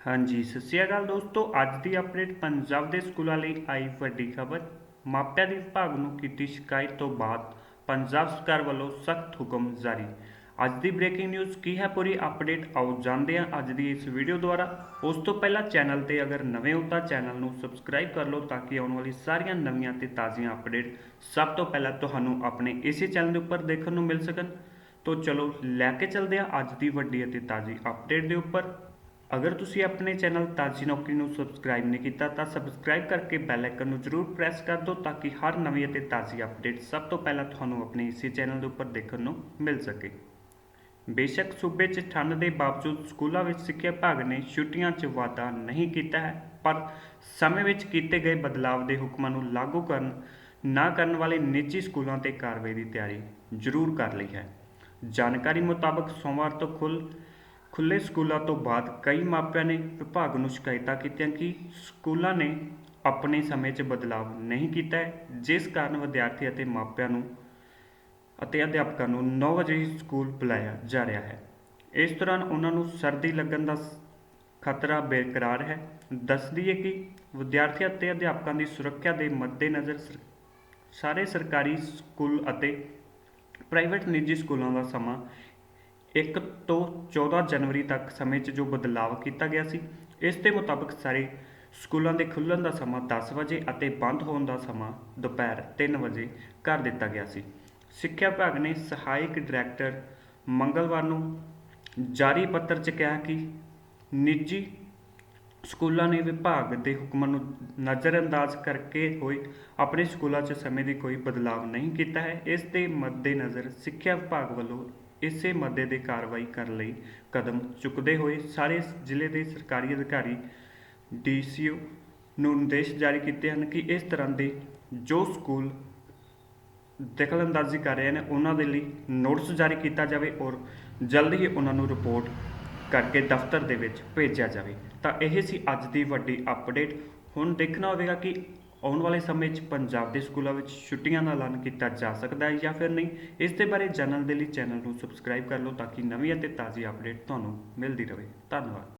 ਹਾਂਜੀ, ਸਤਿ ਸ਼੍ਰੀ ਅਕਾਲ ਦੋਸਤੋ। ਅੱਜ ਦੀ ਅਪਡੇਟ ਪੰਜਾਬ ਦੇ ਸਕੂਲਾਂ ਲਈ ਆਈ ਵੱਡੀ ਖਬਰ। ਮਾਪਿਆਂ ਦੀ ਵਿਭਾਗ ਨੂੰ ਕੀਤੀ ਸ਼ਿਕਾਇਤ ਤੋਂ ਬਾਅਦ ਪੰਜਾਬ ਸਰਕਾਰ ਵੱਲੋਂ ਸਖਤ ਹੁਕਮ ਜਾਰੀ। ਅੱਜ ਦੀ ਬ੍ਰੇਕਿੰਗ ਨਿਊਜ਼ ਕੀ ਹੈ ਪੂਰੀ ਅਪਡੇਟ ਆਓ ਜਾਣਦੇ ਹਾਂ ਅੱਜ ਦੀ ਇਸ ਵੀਡੀਓ ਦੁਆਰਾ। ਉਸ ਤੋਂ ਪਹਿਲਾਂ ਚੈਨਲ ਤੇ ਅਗਰ ਨਵੇਂ ਹੋ ਤਾਂ ਚੈਨਲ ਨੂੰ ਸਬਸਕ੍ਰਾਈਬ ਕਰ ਲਓ ਤਾਂ ਕਿ ਆਉਣ ਵਾਲੀ ਸਾਰੀਆਂ ਨਵੀਆਂ ਤੇ ਤਾਜ਼ੀਆਂ ਅਪਡੇਟ ਸਭ ਤੋਂ ਪਹਿਲਾਂ ਤੁਹਾਨੂੰ ਆਪਣੇ ਇਸੇ ਚੈਨਲ ਦੇ ਉੱਪਰ ਦੇਖਣ ਨੂੰ ਮਿਲ ਸਕਣ। ਤੋਂ ਚਲੋ ਲੈ ਕੇ ਚੱਲਦੇ ਹਾਂ ਅੱਜ ਦੀ ਵੱਡੀ ਅਤੇ ਤਾਜ਼ੀ ਅਪਡੇਟ ਦੇ ਉੱਪਰ। ਅਗਰ ਤੁਸੀਂ ਆਪਣੇ ਚੈਨਲ ਤਾਜੀ ਨੌਕਰੀ ਨੂੰ ਸਬਸਕ੍ਰਾਈਬ ਨਹੀਂ ਕੀਤਾ, ਤਾਂ ਸਬਸਕ੍ਰਾਈਬ ਕਰਕੇ ਬੈਲ ਆਈਕਨ ਨੂੰ ਜ਼ਰੂਰ ਪ੍ਰੈਸ ਕਰ ਦਿਓ ਤਾਂ ਕਿ ਹਰ ਨਵੀਂ ਅਤੇ ਤਾਜ਼ੀ ਅਪਡੇਟ ਸਭ ਤੋਂ ਪਹਿਲਾਂ ਤੁਹਾਨੂੰ ਆਪਣੇ ਇਸੇ ਚੈਨਲ ਦੇ ਉੱਪਰ ਦੇਖਣ ਨੂੰ ਮਿਲ ਸਕੇ। ਬੇਸ਼ੱਕ ਸੂਬੇ 'ਚ ਠੰਡ ਦੇ ਬਾਵਜੂਦ ਸਕੂਲਾਂ ਵਿੱਚ ਸਿੱਖਿਆ ਵਿਭਾਗ ਨੇ ਛੁੱਟੀਆਂ 'ਚ ਵਾਧਾ ਨਹੀਂ ਕੀਤਾ ਹੈ, ਪਰ ਸਮੇਂ ਵਿੱਚ ਕੀਤੇ ਗਏ ਬਦਲਾਵ ਦੇ ਹੁਕਮਾਂ ਨੂੰ ਲਾਗੂ ਕਰਨ, ਨਾ ਕਰਨ ਵਾਲੇ ਨਿੱਜੀ ਸਕੂਲਾਂ ਤੇ ਕਾਰਵਾਈ ਦੀ ਤਿਆਰੀ ਜ਼ਰੂਰ ਕਰ ਲਈ ਹੈ। ਜਾਣਕਾਰੀ ਮੁਤਾਬਕ ਸੋਮਵਾਰ ਤੋਂ ਖੁੱਲ੍ਹ ਖੁੱਲ੍ਹੇ ਸਕੂਲਾਂ ਤੋਂ ਬਾਅਦ ਕਈ ਮਾਪਿਆਂ ਨੇ ਵਿਭਾਗ ਨੂੰ ਸ਼ਿਕਾਇਤਾਂ ਕੀਤੀਆਂ ਕਿ ਸਕੂਲਾਂ ਨੇ ਆਪਣੇ ਸਮੇਂ 'ਚ ਬਦਲਾਵ ਨਹੀਂ ਕੀਤਾ ਹੈ, ਜਿਸ ਕਾਰਨ ਵਿਦਿਆਰਥੀ ਅਤੇ ਮਾਪਿਆਂ ਨੂੰ ਅਤੇ ਅਧਿਆਪਕਾਂ ਨੂੰ 9 ਵਜੇ ਹੀ ਸਕੂਲ ਬੁਲਾਇਆ ਜਾ ਰਿਹਾ ਹੈ। ਇਸ ਦੌਰਾਨ ਉਹਨਾਂ ਨੂੰ ਸਰਦੀ ਲੱਗਣ ਦਾ ਸ- ਖਤਰਾ ਬਰਕਰਾਰ ਹੈ। ਦੱਸ ਦਈਏ ਕਿ ਵਿਦਿਆਰਥੀਆਂ ਅਤੇ ਅਧਿਆਪਕਾਂ ਦੀ ਸੁਰੱਖਿਆ ਦੇ ਮੱਦੇਨਜ਼ਰ ਸਰ- ਸਾਰੇ ਸਰਕਾਰੀ ਸਕੂਲ ਅਤੇ ਪ੍ਰਾਈਵੇਟ ਨਿੱਜੀ ਸਕੂਲਾਂ ਦਾ ਸਮਾਂ ਇੱਕ ਤੋਂ 14 ਜਨਵਰੀ ਤੱਕ ਸਮੇਂ 'ਚ ਜੋ ਬਦਲਾਅ ਕੀਤਾ ਗਿਆ ਸੀ, ਇਸ ਦੇ ਮੁਤਾਬਕ ਸਾਰੇ ਸਕੂਲਾਂ ਦੇ ਖੁੱਲ੍ਹਣ ਦਾ ਸਮਾਂ 10 ਵਜੇ ਅਤੇ ਬੰਦ ਹੋਣ ਦਾ ਸਮਾਂ ਦੁਪਹਿਰ 3 ਵਜੇ ਕਰ ਦਿੱਤਾ ਗਿਆ ਸੀ। ਸਿੱਖਿਆ ਵਿਭਾਗ ਨੇ ਸਹਾਇਕ ਡਾਇਰੈਕਟਰ ਮੰਗਲਵਾਰ ਨੂੰ ਜਾਰੀ ਪੱਤਰ 'ਚ ਕਿਹਾ ਕਿ ਨਿੱਜੀ ਸਕੂਲਾਂ ਨੇ ਵਿਭਾਗ ਦੇ ਹੁਕਮਾਂ ਨੂੰ ਨਜ਼ਰਅੰਦਾਜ਼ ਕਰਕੇ ਹੋਏ ਆਪਣੇ ਸਕੂਲਾਂ 'ਚ ਸਮੇਂ ਦੀ ਕੋਈ ਬਦਲਾਵ ਨਹੀਂ ਕੀਤਾ ਹੈ। ਇਸ ਦੇ ਮੱਦੇਨਜ਼ਰ ਸਿੱਖਿਆ ਵਿਭਾਗ ਵੱਲੋਂ ਇਸੇ ਮੱਦੇ ਦੇ ਕਾਰਵਾਈ ਕਰਨ ਲਈ ਕਦਮ ਚੁੱਕਦੇ ਹੋਏ ਸਾਰੇ ਜ਼ਿਲ੍ਹੇ ਦੇ ਸਰਕਾਰੀ ਅਧਿਕਾਰੀ ਡੀਸੀਓ ਨੂੰ ਨਿਰਦੇਸ਼ ਜਾਰੀ ਕੀਤੇ ਹਨ ਕਿ ਇਸ ਤਰ੍ਹਾਂ ਦੇ ਜੋ ਸਕੂਲ ਦਖਲਅੰਦਾਜ਼ੀ ਕਰ ਰਹੇ ਨੇ, ਉਹਨਾਂ ਦੇ ਲਈ ਨੋਟਿਸ ਜਾਰੀ ਕੀਤਾ ਜਾਵੇ ਔਰ ਜਲਦੀ ਹੀ ਉਹਨਾਂ ਨੂੰ ਰਿਪੋਰਟ ਕਰਕੇ ਦਫ਼ਤਰ ਦੇ ਵਿੱਚ ਭੇਜਿਆ ਜਾਵੇ। ਤਾਂ ਇਹ ਸੀ ਅੱਜ ਦੀ ਵੱਡੀ ਅਪਡੇਟ। ਹੁਣ ਦੇਖਣਾ ਹੋਵੇਗਾ ਕਿ ਆਉਣ ਵਾਲੇ ਸਮੇਂ 'ਚ ਪੰਜਾਬ ਦੇ ਸਕੂਲਾਂ ਵਿੱਚ ਛੁੱਟੀਆਂ ਦਾ ਐਲਾਨ ਕੀਤਾ ਜਾ ਸਕਦਾ ਹੈ ਜਾਂ ਫਿਰ ਨਹੀਂ, ਇਸ ਦੇ ਬਾਰੇ ਜਾਣਨ ਦੇ ਲਈ ਚੈਨਲ ਨੂੰ ਸਬਸਕ੍ਰਾਈਬ ਕਰ ਲਓ ਤਾਂ ਕਿ ਨਵੀਂ ਅਤੇ ਤਾਜ਼ੀ ਅਪਡੇਟ ਤੁਹਾਨੂੰ ਮਿਲਦੀ ਰਹੇ। ਧੰਨਵਾਦ।